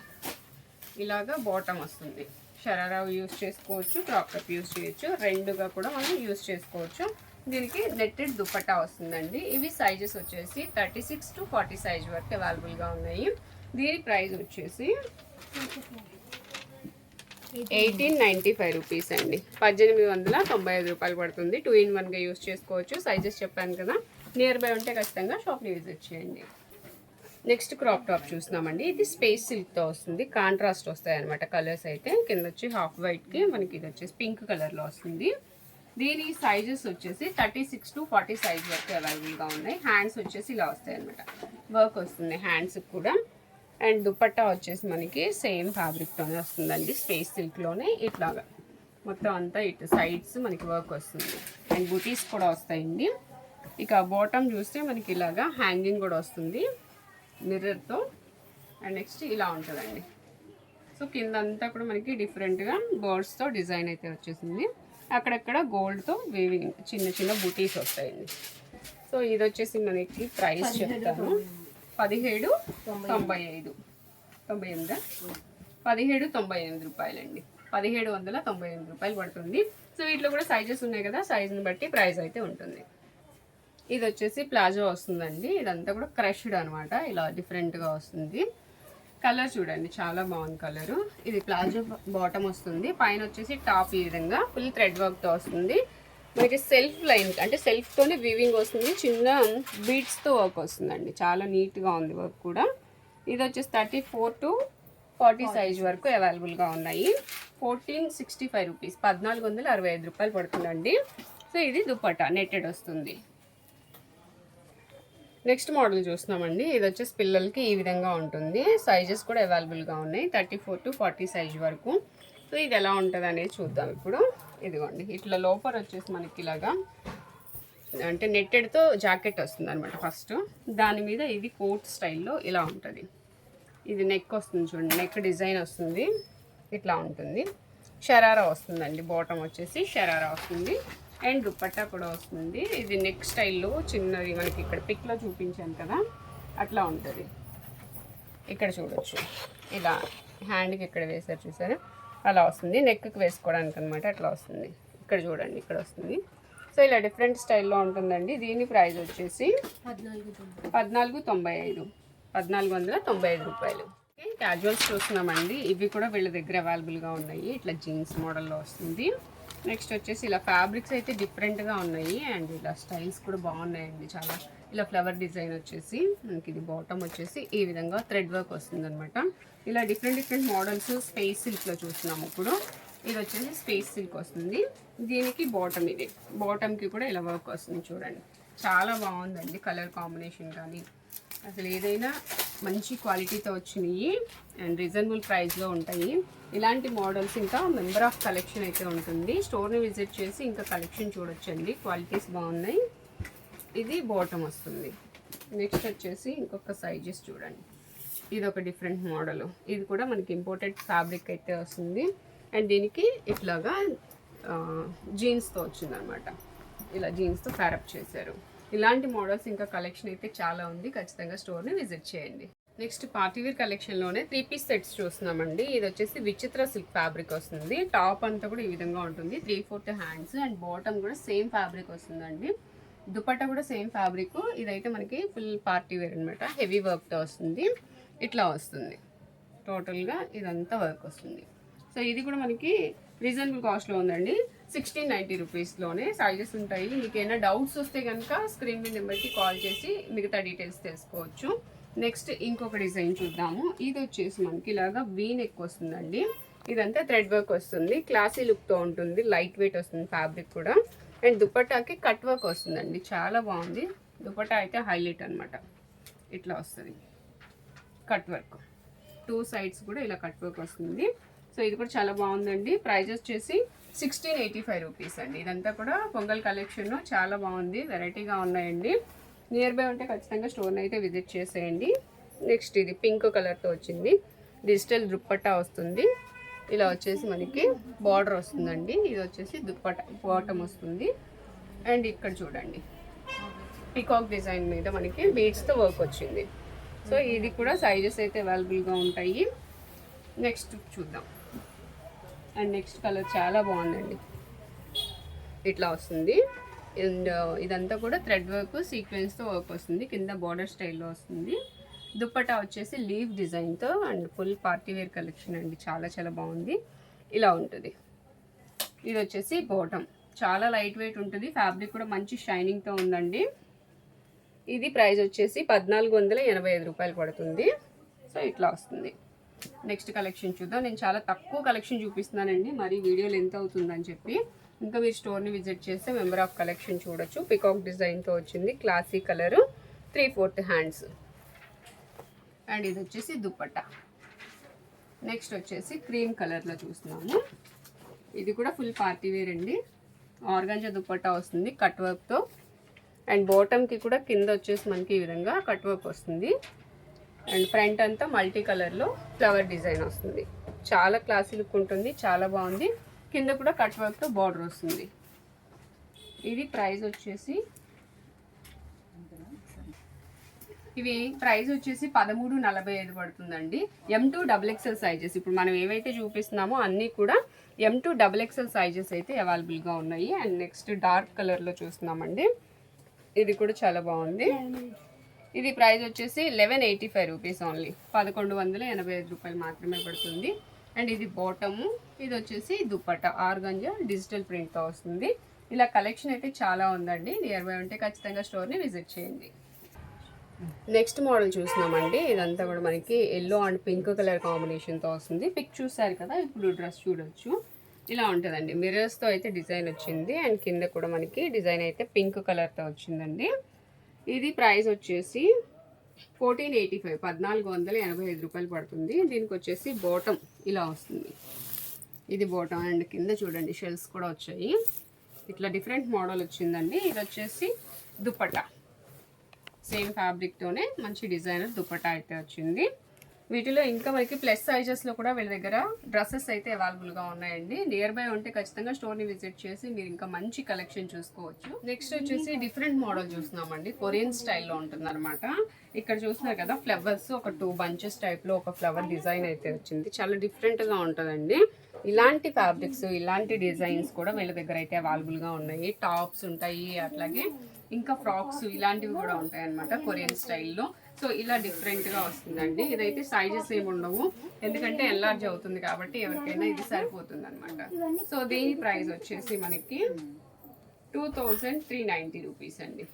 ఇలాగా బాటమ్ వస్తుంది. షరారా యూస్ చేసుకోవచ్చు క్రాప్ టాప్ యూస్ చేయొచ్చు. రెండుగా కూడా మనం యూస్ చేసుకోవచ్చు. దీనికి నెట్టెడ్ దుపట్టా వస్తుందండి. ఇవి సైజెస్ వచ్చేసి thirty six to forty size వరకు అవైలబుల్గా ఉన్నాయి. దీని ప్రైస్ వచ్చేసి ఎయిటీన్ నైంటీ ఫైవ్ రూపీస్ అండి. పద్దెనిమిది వందల తొంభై ఐదు రూపాయలు పడుతుంది. టూ ఇన్ వన్గా యూస్ చేసుకోవచ్చు. సైజెస్ చెప్పాను కదా. నియర్ బై ఉంటే ఖచ్చితంగా షాప్ని విజిట్ చేయండి. నెక్స్ట్ క్రాప్ టాప్ చూస్తున్నామండి. ఇది స్పేస్ సిల్క్తో వస్తుంది. కాంట్రాస్ట్ వస్తాయి అనమాట కలర్స్ అయితే. కింద వచ్చి హాఫ్ వైట్కి మనకి ఇది వచ్చేసి పింక్ కలర్లో వస్తుంది. దీని సైజెస్ వచ్చేసి thirty six to forty size వరకు అవైలబుల్గా ఉన్నాయి. హ్యాండ్స్ వచ్చేసి ఇలా వస్తాయి అనమాట వర్క్ వస్తుంది. హ్యాండ్స్కి కూడా. అండ్ దుపట్టా వచ్చేసి మనకి సేమ్ ఫ్యాబ్రిక్తోనే వస్తుందండి. స్పేస్ సిల్క్లోనే ఇట్లాగా. మొత్తం అంతా ఇటు సైడ్స్ మనకి వర్క్ వస్తుంది. అండ్ బుటీస్ కూడా వస్తాయండి. ఇక బాటమ్ చూస్తే మనకి ఇలాగా హ్యాంగింగ్ కూడా వస్తుంది. మిర్రర్తో. అండ్ నెక్స్ట్ ఇలా ఉంటుందండి. సో కింద అంతా కూడా మనకి డిఫరెంట్గా బర్డ్స్తో డిజైన్ అయితే వచ్చేసింది. అక్కడక్కడ గోల్డ్తో వేవింగ్ చిన్న చిన్న బుటీస్ వస్తాయండి. సో ఇది వచ్చేసి మనకి ప్రైస్ చెప్తాను. పదిహేడు తొంభై ఐదు. తొంభై ఎనిమిదా? పదిహేడు తొంభై ఎనిమిది రూపాయలండి. పదిహేడు వందల తొంభై ఎనిమిది రూపాయలు పడుతుంది. సో వీటిలో కూడా సైజెస్ ఉన్నాయి కదా సైజుని బట్టి ప్రైస్ అయితే ఉంటుంది. ఇది వచ్చేసి ప్లాజో వస్తుందండి. ఇదంతా కూడా క్రష్డ్ అనమాట ఇలా డిఫరెంట్గా వస్తుంది. కలర్ చూడండి చాలా బాగుంది కలరు ఇది ప్లాజో బాటమ్ వస్తుంది. పైన వచ్చేసి టాప్ ఈ విధంగా ఫుల్ థ్రెడ్ వర్క్తో వస్తుంది. మనకి సెల్ఫ్ లైన్ అంటే సెల్ఫ్తోనే వీవింగ్ వస్తుంది. చిన్న బీట్స్తో వర్క్ వస్తుందండి. చాలా నీట్గా ఉంది వర్క్ కూడా. ఇది వచ్చేసి thirty four to forty size వరకు అవైలబుల్గా ఉన్నాయి. ఫోర్టీన్ సిక్స్టీ ఫైవ్ రూపీస్ పద్నాలుగు వందల అరవై ఐదు రూపాయలు పడుతుందండి. సో ఇది దుపట్టా నెట్టెడ్ వస్తుంది. నెక్స్ట్ మోడల్ చూస్తున్నామండి. ఇది వచ్చేసి పిల్లలకి ఈ విధంగా ఉంటుంది. సైజెస్ కూడా అవైలబుల్గా ఉన్నాయి. Thirty four to forty size వరకు. సో ఇది ఎలా ఉంటుంది అనేది చూద్దాం ఇప్పుడు. ఇదిగోండి ఇట్లా లోపల వచ్చేసి మనకి ఇలాగా అంటే నెట్టెడ్తో జాకెట్ వస్తుంది అనమాట ఫస్ట్. దాని మీద ఇది కోట్ స్టైల్లో ఇలా ఉంటుంది. ఇది నెక్ వస్తుంది చూడండి నెక్ డిజైన్ వస్తుంది ఇట్లా ఉంటుంది. షరారా వస్తుందండి బాటమ్ వచ్చేసి షరారా వస్తుంది. అండ్ దుప్పట్టా కూడా వస్తుంది. ఇది నెక్ స్టైల్లో చిన్నది మనకి ఇక్కడ పిక్లో చూపించాను కదా అట్లా ఉంటుంది. ఇక్కడ చూడొచ్చు. ఇలా హ్యాండ్కి ఇక్కడ వేసారు చూసారు? అలా వస్తుంది. నెక్కి వేసుకోవడానికి అనమాట అట్లా వస్తుంది. ఇక్కడ చూడండి ఇక్కడ వస్తుంది. సో ఇలా డిఫరెంట్ స్టైల్లో ఉంటుందండి. దీని ప్రైస్ వచ్చేసి పద్నాలుగు పద్నాలుగు తొంభై ఐదు. పద్నాలుగు వందల తొంభై ఐదు రూపాయలు. క్యాజువల్స్ చూస్తున్నామండి. ఇవి కూడా వీళ్ళ దగ్గర అవైలబుల్గా ఉన్నాయి. ఇట్లా జీన్స్ మోడల్లో వస్తుంది. నెక్స్ట్ వచ్చేసి ఇలా ఫ్యాబ్రిక్స్ అయితే డిఫరెంట్గా ఉన్నాయి. అండ్ ఇలా స్టైల్స్ కూడా బాగున్నాయండి. చాలా ఇలా ఫ్లవర్ డిజైన్ వచ్చేసి మనకి ఇది బాటమ్ వచ్చేసి ఈ విధంగా థ్రెడ్ వర్క్ వస్తుందనమాట ఇలా డిఫరెంట్ డిఫరెంట్ మోడల్స్ స్పేస్ సిల్క్లో చూస్తున్నాము ఇప్పుడు. ఇది వచ్చేసి స్పేస్ సిల్క్ వస్తుంది. దీనికి బాటమ్ ఇది. బాటమ్కి కూడా ఇలా వర్క్ వస్తుంది చూడండి. చాలా బాగుందండి కలర్ కాంబినేషన్ కానీ. అసలు ఏదైనా మంచి క్వాలిటీతో వచ్చినాయి అండ్ రీజనబుల్ ప్రైస్లో ఉంటాయి. ఇలాంటి మోడల్స్ ఇంకా మెంబర్ ఆఫ్ కలెక్షన్ అయితే ఉంటుంది. స్టోర్ని విజిట్ చేసి ఇంకా కలెక్షన్ చూడొచ్చండి. క్వాలిటీస్ బాగున్నాయి. ఇది బాటమ్ వస్తుంది. నెక్స్ట్ వచ్చేసి ఇంకొక సైజెస్ చూడండి. ఇది ఒక డిఫరెంట్ మోడల్ ఇది కూడా మనకి ఇంపోర్టెడ్ ఫ్యాబ్రిక్ అయితే వస్తుంది. అండ్ దీనికి ఇట్లాగా జీన్స్తో వచ్చిందనమాట. ఇలా జీన్స్తో ప్యారప్ చేశారు. ఇలాంటి మోడల్స్ ఇంకా కలెక్షన్ అయితే చాలా ఉంది. ఖచ్చితంగా స్టోర్ని విజిట్ చేయండి. నెక్స్ట్ పార్టీవేర్ కలెక్షన్లోనే త్రీ పీస్ సెట్స్ చూస్తున్నామండి. ఇది వచ్చేసి విచిత్ర సిల్క్ ఫ్యాబ్రిక్ వస్తుంది. టాప్ అంతా కూడా ఈ విధంగా ఉంటుంది. Three fourth hands and bottom కూడా సేమ్ ఫ్యాబ్రిక్ వస్తుందండి. దుపట్టా కూడా సేమ్ ఫ్యాబ్రిక్. ఇదైతే మనకి ఫుల్ పార్టీ వేర్ అనమాట హెవీ వర్క్తో వస్తుంది. ఇట్లా వస్తుంది. టోటల్గా ఇదంతా వర్క్ వస్తుంది. సో ఇది కూడా మనకి రీజనబుల్ కాస్ట్లో ఉందండి. సిక్స్టీన్ నైంటీ రూపీస్లోనే సైజెస్ ఉంటాయి. మీకు ఏమైనా డౌట్స్ వస్తే కనుక స్క్రీన్ మీద నెంబర్కి కాల్ చేసి మిగతా డీటెయిల్స్ తెలుసుకోవచ్చు. నెక్స్ట్ ఇంకొక డిజైన్ చూద్దాము. ఇది వచ్చేసి మనకి ఇలాగా వీన్ ఎక్కువ వస్తుందండి. ఇదంతా థ్రెడ్ వర్క్ వస్తుంది. క్లాసీ లుక్తో ఉంటుంది. లైట్ వెయిట్ వస్తుంది ఫ్యాబ్రిక్ కూడా. అండ్ దుపట్టాకి కట్ వర్క్ వస్తుందండి. చాలా బాగుంది. దుపట్టా అయితే హైలైట్ అనమాట ఇట్లా వస్తుంది. Cut work. టూ సైడ్స్ కూడా ఇలా కట్ వర్క్ వస్తుంది. సో ఇది కూడా చాలా బాగుందండి. ప్రైస్ వచ్చేసి సిక్స్టీన్ ఎయిటీ ఫైవ్ రూపీస్ అండి. ఇదంతా కూడా పొంగల్ కలెక్షన్ చాలా బాగుంది. వెరైటీగా ఉన్నాయండి. నియర్ బై ఉంటే ఖచ్చితంగా స్టోర్ని అయితే విజిట్ చేసేయండి. నెక్స్ట్ ఇది పింక్ కలర్తో వచ్చింది. డిజిటల్ దుప్పట్టా వస్తుంది. ఇలా వచ్చేసి మనకి బార్డర్ వస్తుందండి. ఇది వచ్చేసి దుప్పట బాటమ్ వస్తుంది. అండ్ ఇక్కడ చూడండి. పికాక్ డిజైన్ మీద మనకి బీడ్స్తో వర్క్ వచ్చింది. సో ఇది కూడా సైజెస్ అయితే అవైలబుల్గా ఉంటాయి. నెక్స్ట్ చూద్దాం. అండ్ నెక్స్ట్ కలర్ చాలా బాగుందండి. ఇట్లా వస్తుంది. అండ్ ఇదంతా కూడా థ్రెడ్ వర్క్ సీక్వెన్స్తో వర్క్ వస్తుంది. కింద బార్డర్ స్టైల్లో వస్తుంది. దుప్పటా వచ్చేసి లీవ్ డిజైన్తో and full party wear collection అండి. చాలా చాలా బాగుంది. ఇలా ఉంటుంది. ఇది వచ్చేసి బాటమ్. చాలా లైట్ వెయిట్ ఉంటుంది. ఫ్యాబ్రిక్ కూడా మంచి షైనింగ్తో ఉందండి. ఇది ప్రైస్ వచ్చేసి పద్నాలుగు వందల ఎనభై ఐదు రూపాయలు పడుతుంది. సో ఇట్లా వస్తుంది. నెక్స్ట్ కలెక్షన్ చూద్దాం. నేను చాలా తక్కువ కలెక్షన్ చూపిస్తున్నానండి. మరి వీడియోలు ఎంత అవుతుందని చెప్పి. ఇంకా మీరు స్టోర్ని విజిట్ చేస్తే మెంబర్ ఆఫ్ కలెక్షన్ చూడొచ్చు. పికాక్ డిజైన్తో వచ్చింది. Classy colour. Three fourth hands. And ఇది వచ్చేసి దుప్పట్ట. నెక్స్ట్ వచ్చేసి క్రీమ్ కలర్లో చూస్తున్నాము. ఇది కూడా ఫుల్ పార్టీ వేర్ అండి. ఆర్గాంజా దుప్పట్టా వస్తుంది కట్ వర్క్తో. అండ్ బాటమ్కి కూడా కింద వచ్చేసి మనకి ఈ విధంగా కట్ వర్క్ వస్తుంది. అండ్ ఫ్రంట్ అంతా మల్టీ కలర్లో ఫ్లవర్ డిజైన్ వస్తుంది. చాలా క్లాసీ లుక్ ఉంటుంది చాలా బాగుంది. కింద కూడా కట్ వర్క్తో బార్డర్ వస్తుంది. ఇది ప్రైస్ వచ్చేసి ఇవి ప్రైస్ వచ్చేసి పదమూడు నలభై ఐదు పడుతుందండి. M two double XL sizes ఇప్పుడు మనం ఏవైతే చూపిస్తున్నామో అన్నీ కూడా M two double XL sizes అయితే అవైలబుల్గా ఉన్నాయి. అండ్ నెక్స్ట్ డార్క్ కలర్లో చూస్తున్నామండి. ఇది కూడా చాలా బాగుంది. ఇది ప్రైస్ వచ్చేసి eleven eighty five rupees only పదకొండు వందల ఎనభై ఐదు రూపాయలు మాత్రమే పడుతుంది. అండ్ ఇది బాటము ఇది వచ్చేసి దుప్పట ఆర్గంజా డిజిటల్ ప్రింట్తో వస్తుంది. ఇలా కలెక్షన్ అయితే చాలా ఉందండి. నియర్ బై ఉంటే ఖచ్చితంగా స్టోర్ని విజిట్ చేయండి. నెక్స్ట్ మోడల్ చూసినామండి ఇదంతా కూడా మనకి ఎల్లో అండ్ పింక్ కలర్ కాంబినేషన్తో వస్తుంది. పిక్ చూసారు కదా? ఇప్పుడు డ్రెస్ చూడొచ్చు. ఇలా ఉంటుందండి. మిర్రర్స్తో అయితే డిజైన్ వచ్చింది. అండ్ కింద కూడా మనకి డిజైన్ అయితే పింక్ కలర్తో వచ్చిందండి. ఇది ప్రైస్ వచ్చేసి ఫోర్టీన్ ఎయిటీ ఫైవ్ పద్నాలుగు వందల ఎనభై ఐదు రూపాయలు పడుతుంది. దీనికి వచ్చేసి బోటం ఇలా వస్తుంది. ఇది బాటమ్ అండ్ కింద చూడండి షెల్స్ కూడా వచ్చాయి. ఇట్లా డిఫరెంట్ మోడల్ వచ్చిందండి. ఇది వచ్చేసి దుప్పట్టా సేమ్ ఫ్యాబ్రిక్తోనే మంచి డిజైనర్ దుపట్టా అయితే వచ్చింది. వీటిలో ఇంకా మనకి ప్లస్ సైజెస్లో కూడా వీళ్ళ దగ్గర డ్రెస్సెస్ అయితే అవైలబుల్గా ఉన్నాయండి. నియర్ బై ఉంటే ఖచ్చితంగా స్టోర్ని విజిట్ చేసి మీరు ఇంకా మంచి కలెక్షన్ చూసుకోవచ్చు. నెక్స్ట్ వచ్చేసి డిఫరెంట్ మోడల్ చూస్తున్నామండి. కొరియన్ స్టైల్లో ఉంటుంది అనమాట ఇక్కడ చూస్తున్నారు కదా ఫ్లవర్స్ ఒక టూ బంచెస్ టైప్లో ఒక ఫ్లవర్ డిజైన్ అయితే వచ్చింది. చాలా డిఫరెంట్గా ఉంటుందండి. ఇలాంటి ఫ్యాబ్రిక్స్ ఇలాంటి డిజైన్స్ కూడా వీళ్ళ దగ్గర అయితే అవైలబుల్గా ఉన్నాయి. టాప్స్ ఉంటాయి అట్లాగే ఇంకా ఫ్రాక్స్ ఇలాంటివి కూడా ఉంటాయి అనమాట కొరియన్ స్టైల్లో. సో ఇలా డిఫరెంట్గా వస్తుందండి. ఇదైతే సైజెస్ ఏమి ఉండవు. ఎందుకంటే ఎల్లార్జ్ అవుతుంది కాబట్టి ఎవరికైనా ఇది సరిపోతుంది అనమాట సో దీని ప్రైస్ వచ్చేసి మనకి two thousand three ninety rupees అండి.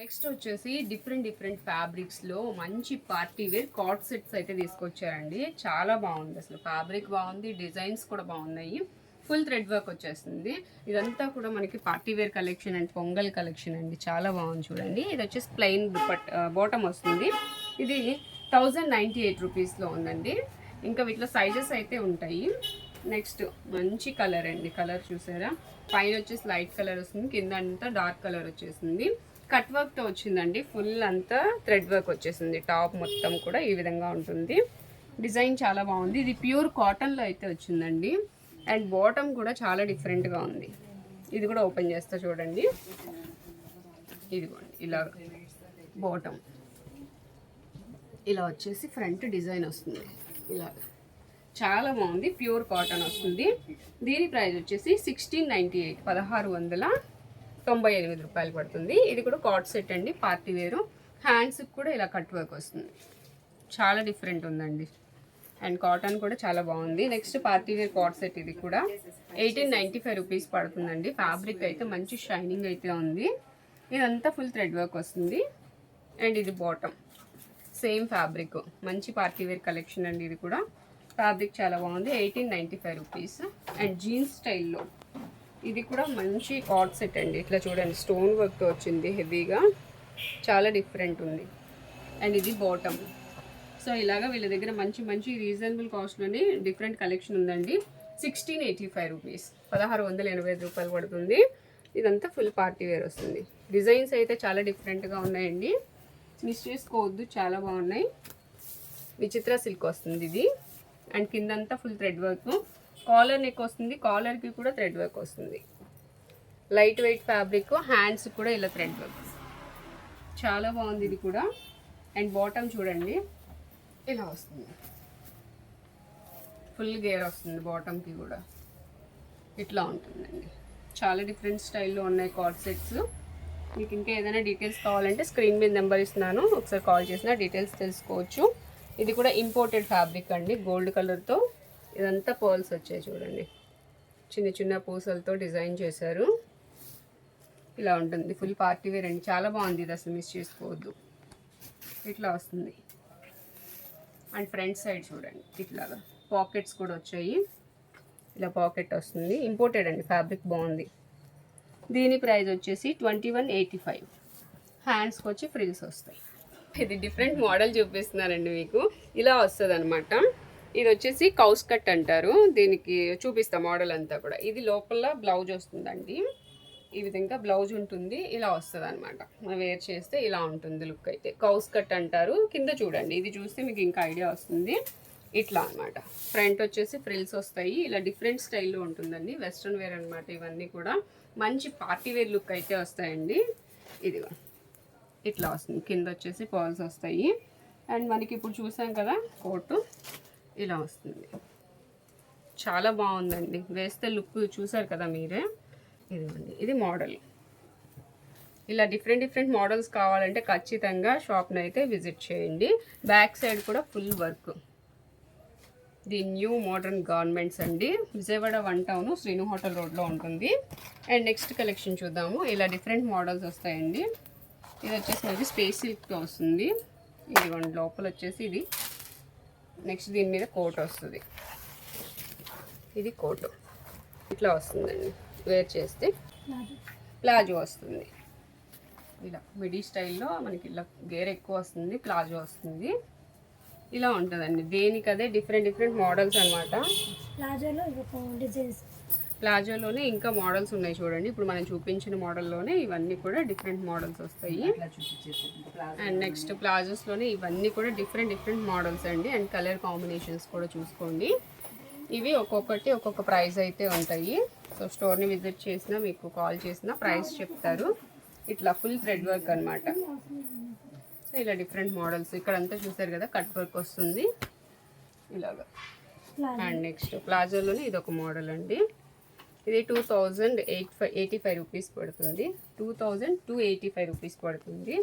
నెక్స్ట్ వచ్చేసి డిఫరెంట్ డిఫరెంట్ ఫ్యాబ్రిక్స్లో మంచి పార్టీ వేర్ కాట్ సెట్స్ అయితే తీసుకొచ్చారండి. చాలా బాగుంది అసలు. ఫ్యాబ్రిక్ బాగుంది డిజైన్స్ కూడా బాగున్నాయి. ఫుల్ థ్రెడ్ వర్క్ వచ్చేస్తుంది. ఇదంతా కూడా మనకి party wear collection and Pongal collection అండి. చాలా బాగుంది చూడండి. ఇది వచ్చేసి ప్లెయిన్ దుపట్ బాటమ్ వస్తుంది. ఇది థౌజండ్ నైంటీ ఎయిట్ రూపీస్లో ఉందండి. ఇంకా వీటిలో సైజెస్ అయితే ఉంటాయి. నెక్స్ట్ మంచి కలర్ అండి. కలర్ చూసారా? పైన వచ్చేసి లైట్ కలర్ వస్తుంది. కింద అంతా డార్క్ కలర్ వచ్చేసింది. కట్ వర్క్తో వచ్చిందండి. ఫుల్ అంతా థ్రెడ్ వర్క్ వచ్చేసింది. టాప్ మొత్తం కూడా ఈ విధంగా ఉంటుంది. డిజైన్ చాలా బాగుంది. ఇది ప్యూర్ కాటన్లో అయితే వచ్చిందండి. అండ్ బాటమ్ కూడా చాలా డిఫరెంట్గా ఉంది. ఇది కూడా ఓపెన్ చేస్తా చూడండి. ఇదిగోండి ఇలా బాటమ్. ఇలా వచ్చేసి ఫ్రంట్ డిజైన్ వస్తుంది. ఇలా. చాలా బాగుంది ప్యూర్ కాటన్ వస్తుంది. దీని ప్రైస్ వచ్చేసి సిక్స్టీన్ నైంటీ ఎయిట్ పదహారు వందల తొంభై ఎనిమిది రూపాయలు పడుతుంది. ఇది కూడా కాట్ సెట్ అండి పార్టీ వేరు. హ్యాండ్స్కి కూడా ఇలా కట్ వర్క్ వస్తుంది. చాలా డిఫరెంట్ ఉందండి. అండ్ కాటన్ కూడా చాలా బాగుంది. Next party wear cot set ఇది కూడా. ఎయిటీన్ నైంటీ ఫైవ్ రూపీస్ పడుతుందండి. ఫ్యాబ్రిక్ అయితే మంచి షైనింగ్ అయితే ఉంది. ఇదంతా ఫుల్ థ్రెడ్ వర్క్ వస్తుంది. అండ్ ఇది బాటమ్. Same fabric. మంచి పార్టీ వేర్ కలెక్షన్ అండి ఇది కూడా. ఫ్యాబ్రిక్ చాలా బాగుంది. Eighteen ninety five rupees. And jeans స్టైల్లో. ఇది కూడా మంచి కాట్ సెట్ అండి. ఇట్లా చూడండి స్టోన్ వర్క్తో వచ్చింది హెవీగా. చాలా డిఫరెంట్ ఉంది. అండ్ ఇది బాటమ్. సో ఇలాగా వీళ్ళ దగ్గర మంచి మంచి రీజనబుల్ కాస్ట్లోని డిఫరెంట్ కలెక్షన్ ఉందండి. Sixteen eighty five rupees. పదహారు వందల ఎనభై ఐదు రూపాయలు పడుతుంది. ఇదంతా ఫుల్ పార్టీ వేర్ వస్తుంది. డిజైన్స్ అయితే చాలా డిఫరెంట్గా ఉన్నాయండి. మిస్ చేసుకోవద్దు చాలా బాగున్నాయి. విచిత్ర సిల్క్ వస్తుంది ఇది. అండ్ కిందంతా full thread work. Collar neck వస్తుంది. కాలర్కి కూడా థ్రెడ్ వర్క్ వస్తుంది. లైట్ వెయిట్ ఫ్యాబ్రిక్ హ్యాండ్స్ కూడా ఇలా థ్రెడ్ వర్క్. చాలా బాగుంది ఇది కూడా. అండ్ బాటమ్ చూడండి. ఇలా వస్తుంది. ఫుల్ గేర్ వస్తుంది బాటమ్కి కూడా. ఇట్లా ఉంటుందండి. చాలా డిఫరెంట్ స్టైల్లో ఉన్నాయి కార్డ్ సెట్స్ మీకు ఇంకా ఏదైనా డీటెయిల్స్ కావాలంటే స్క్రీన్ మీద నెంబర్ ఇస్తున్నాను. ఒకసారి కాల్ చేసిన డీటెయిల్స్ తెలుసుకోవచ్చు. ఇది కూడా ఇంపోర్టెడ్ ఫ్యాబ్రిక్ అండి. గోల్డ్ కలర్తో ఇదంతా పర్ల్స్ వచ్చాయి చూడండి. చిన్న చిన్న పూసలతో డిజైన్ చేశారు. ఇలా ఉంటుంది. ఫుల్ పార్టీ వేర్ అండి. చాలా బాగుంది ఇది అసలు మిస్ చేసుకోవద్దు. ఇట్లా వస్తుంది. అండ్ ఫ్రంట్ సైడ్ చూడండి. ఇట్లాగా పాకెట్స్ కూడా వచ్చాయి. ఇలా పాకెట్ వస్తుంది. ఇంపోర్టెడ్ అండి. ఫ్యాబ్రిక్ బాగుంది. దీని ప్రైస్ వచ్చేసి ట్వంటీ వన్ ఎయిటీ ఫైవ్. హ్యాండ్స్కి వచ్చి ఫ్రిల్స్ వస్తాయి. ఇది డిఫరెంట్ మోడల్ చూపిస్తున్నానండి మీకు. ఇలా వస్తుంది అనమాట ఇది వచ్చేసి కౌస్ కట్ అంటారు. దీనికి చూపిస్తా మోడల్ అంతా కూడా. ఇది లోపల బ్లౌజ్ వస్తుందండి. ఈ విధంగా బ్లౌజ్ ఉంటుంది ఇలా వస్తుంది అనమాట మనం వేర్ చేస్తే ఇలా ఉంటుంది లుక్ అయితే. కౌస్ కట్ అంటారు. కింద చూడండి ఇది చూస్తే మీకు ఇంకా ఐడియా వస్తుంది. ఇట్లా అనమాట ఫ్రంట్ వచ్చేసి ఫ్రిల్స్ వస్తాయి. ఇలా డిఫరెంట్ స్టైల్లో ఉంటుందండి. వెస్ట్రన్ వేర్ అనమాట ఇవన్నీ కూడా. మంచి పార్టీ వేర్ లుక్ అయితే వస్తాయండి. ఇదిగో ఇట్లా వస్తుంది. కింద వచ్చేసి పాల్స్ వస్తాయి. అండ్ మనకి ఇప్పుడు చూసాం కదా కోటు. ఇలా వస్తుంది. చాలా బాగుందండి. వేస్తే లుక్ చూసారు కదా మీరే. ఇదిగోండి ఇది మోడల్. ఇలా డిఫరెంట్ డిఫరెంట్ మోడల్స్ కావాలంటే ఖచ్చితంగా షాప్ని అయితే విజిట్ చేయండి. బ్యాక్ సైడ్ కూడా full work. The new modern garments అండి. Vijayawada one town Srinu hotel రోడ్లో ఉంటుంది. అండ్ నెక్స్ట్ కలెక్షన్ చూద్దాము. ఇలా డిఫరెంట్ మోడల్స్ వస్తాయండి. ఇది వచ్చేసి మనకి స్పేస్ సిల్క్తో వస్తుంది. ఇది వన్ లోపల వచ్చేసి ఇది. నెక్స్ట్ దీని మీద కోట్ వస్తుంది. ఇది కోట్. ఇట్లా వస్తుందండి. వేర్ చేస్తే ప్లాజో. వస్తుంది. ఇలా మిడీ స్టైల్లో మనకి ఇలా గేర్ ఎక్కువ వస్తుంది ప్లాజో వస్తుంది. ఇలా ఉంటుందండి. దేనికి అదే డిఫరెంట్ డిఫరెంట్ మోడల్స్ అన్నమాట. ప్లాజోలో ఒక డిజైన్స్. ప్లాజోలోనే ఇంకా మోడల్స్ ఉన్నాయి చూడండి. ఇప్పుడు మనం చూపించిన మోడల్లోనే ఇవన్నీ కూడా డిఫరెంట్ మోడల్స్ వస్తాయి. అండ్ నెక్స్ట్ ప్లాజోస్లోనే ఇవన్నీ కూడా డిఫరెంట్ డిఫరెంట్ మోడల్స్ అండి. అండ్ కలర్ కాంబినేషన్స్ కూడా చూసుకోండి. ఇవి ఒక్కొక్కటి ఒక్కొక్క ప్రైస్ అయితే ఉంటాయి. సో స్టోర్ని విజిట్ చేసినా మీకు కాల్ చేసినా ప్రైస్ చెప్తారు. ఇట్లా ఫుల్ థ్రెడ్ వర్క్ అనమాట ఇలా డిఫరెంట్ మోడల్స్ ఇక్కడ అంతా చూసారు కదా కట్ వర్క్ వస్తుంది. ఇలాగా. అండ్ నెక్స్ట్ ప్లాజోలోనే ఇది ఒక మోడల్ అండి. ఇది two thousand eight five eighty five rupees పడుతుంది. Two thousand two eighty five rupees పడుతుంది.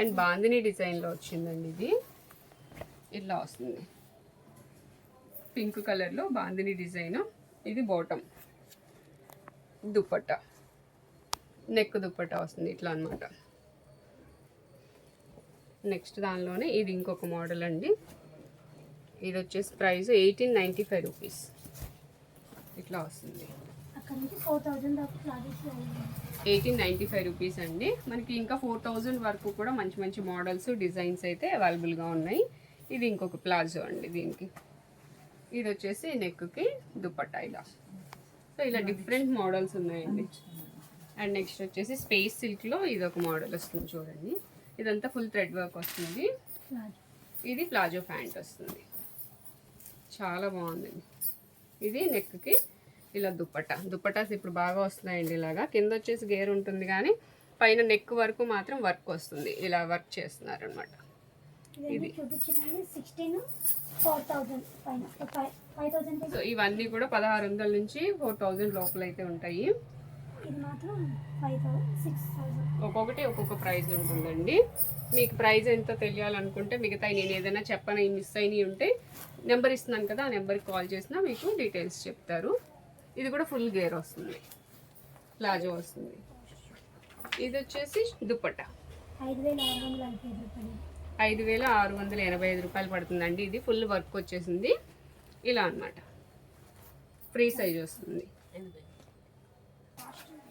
అండ్ బాందిని డిజైన్లో వచ్చిందండి ఇది. ఇట్లా వస్తుంది. పింక్ కలర్లో బాందిని డిజైన్. ఇది బాటమ్. దుప్పట్టా. నెక్ దుప్పట్టా వస్తుంది ఇట్లా అన్నమాట. నెక్స్ట్ దానిలోనే ఇది ఇంకొక మోడల్ అండి. ఇది వచ్చేసి price eighteen ninety five rupees. ఇట్లా వస్తుంది. ఎయిటీన్ నైంటీ ఫైవ్ రూపీస్ అండి. మనకి ఇంకా ఫోర్ థౌజండ్ వరకు కూడా మంచి మంచి మోడల్స్ డిజైన్స్ అయితే అవైలబుల్గా ఉన్నాయి. ఇది ఇంకొక ప్లాజో అండి దీనికి. ఇది వచ్చేసి నెక్కి దుపట్టా ఇలా సో ఇలా డిఫరెంట్ మోడల్స్ ఉన్నాయండి. అండ్ నెక్స్ట్ వచ్చేసి స్పేస్ సిల్క్లో ఇది ఒక మోడల్ వస్తుంది చూడండి. ఇదంతా ఫుల్ థ్రెడ్ వర్క్ వస్తుంది. ఇది ప్లాజో ప్యాంట్ వస్తుంది. చాలా బాగుందండి. ఇది నెక్కి ఇలా దుప్పట దుప్పటాస్ ఇప్పుడు బాగా వస్తున్నాయండి ఇలాగా. కింద వచ్చేసి గేర్ ఉంటుంది కానీ పైన నెక్ వరకు మాత్రం వర్క్ వస్తుంది. ఇలా వర్క్ చేస్తున్నారు అనమాట సో ఇవన్నీ కూడా పదహారు వందల నుంచి ఫోర్ థౌజండ్ లోపల అయితే ఉంటాయి ఒక్కొక్కటి ఒక్కొక్క ప్రైస్ ఉంటుందండి. మీకు ప్రైస్ ఎంత తెలియాలనుకుంటే మిగతా నేను ఏదైనా చెప్పని మిస్ అయినవి ఉంటే నెంబర్ ఇస్తున్నాను కదా ఆ నెంబర్కి కాల్ చేసినా మీకు డీటెయిల్స్ చెప్తారు. ఇది కూడా ఫుల్ గేర్ వస్తుంది. ప్లాజో వస్తుంది. ఇది వచ్చేసి దుప్పట్టా ఐదు వేల ఆరు వందల ఐదు వేల ఆరు వందల ఎనభై ఐదు రూపాయలు పడుతుందండి. ఇది ఫుల్ వర్క్ వచ్చేసింది. ఇలా అన్నమాట. ఫ్రీ సైజ్ వస్తుంది.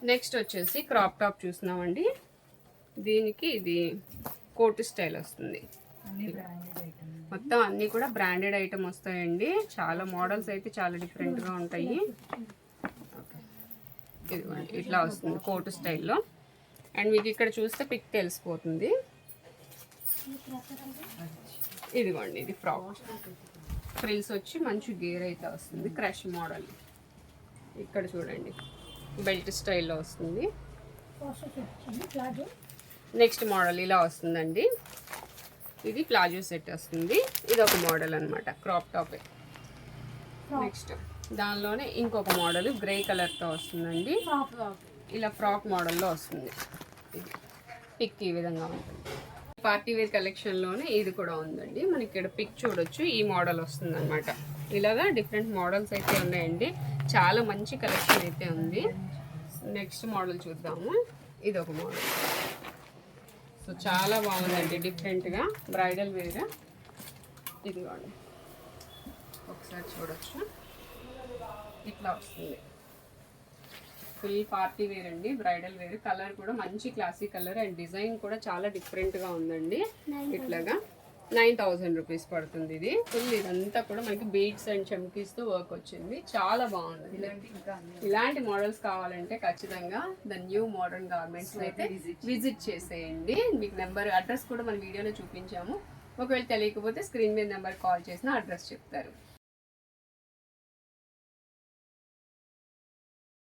నెక్స్ట్ వచ్చేసి క్రాప్ టాప్ చూస్తున్నామండి. దీనికి ఇది కోట్ స్టైల్ వస్తుంది. మొత్తం అన్నీ కూడా బ్రాండెడ్ ఐటమ్ వస్తాయండి. చాలా మోడల్స్ అయితే చాలా డిఫరెంట్గా ఉంటాయి. ఓకే. ఇదిగోండి ఇట్లా వస్తుంది కోట్ స్టైల్లో. అండ్ మీకు ఇక్కడ చూస్తే పిక్ తెలిసిపోతుంది. ఇదిగోండి ఇది ఫ్రాక్. ఫ్రిల్స్ వచ్చి మంచి గేర్ అయితే వస్తుంది క్రష్ మోడల్. ఇక్కడ చూడండి బెల్ట్ స్టైల్లో వస్తుంది. నెక్స్ట్ మోడల్ ఇలా వస్తుందండి. ఇది ప్లాజో సెట్ వస్తుంది. ఇది ఒక మోడల్ అనమాట క్రాప్ టాప్. నెక్స్ట్ దానిలోనే ఇంకొక మోడల్ గ్రే కలర్తో వస్తుందండి. ఇలా ఫ్రాక్ మోడల్లో వస్తుంది. ఇది పిక్ ఈ విధంగా ఉంటుంది. పార్టీ వేర్ కలెక్షన్లోనే ఇది కూడా ఉందండి. మనకి ఇక్కడ పిక్ చూడొచ్చు. ఈ మోడల్ వస్తుంది అనమాట ఇలాగా డిఫరెంట్ మోడల్స్ అయితే ఉన్నాయండి. చాలా మంచి కలెక్షన్ అయితే ఉంది. నెక్స్ట్ మోడల్ చూద్దాము. ఇది ఒక మోడల్. సో చాలా బాగుందండి. డిఫరెంట్గా బ్రైడల్ వేర్. ఇదిగోండి. ఒకసారి చూడొచ్చు. ఇట్లా వస్తుంది. ఫుల్ పార్టీ వేర్ అండి బ్రైడల్ వేర్. కలర్ కూడా మంచి క్లాసీ కలర్ అండ్ డిజైన్ కూడా చాలా డిఫరెంట్గా ఉందండి. ఇట్లాగా నైన్ థౌసండ్ రూపీస్ పడుతుంది ఇది. ఫుల్ ఇదంతా కూడా మనకి బీట్స్ అండ్ చమ్కీస్తో వర్క్ వచ్చింది. చాలా బాగుంది. ఇలాంటి మోడల్స్ కావాలంటే ఖచ్చితంగా ద న్యూ మోడర్న్ గార్మెంట్స్ అయితే విజిట్ చేసేయండి. మీకు నెంబర్ అడ్రస్ కూడా మన వీడియోలో చూపించాము. ఒకవేళ తెలియకపోతే స్క్రీన్ మీద నెంబర్ కాల్ చేసిన అడ్రస్ చెప్తారు.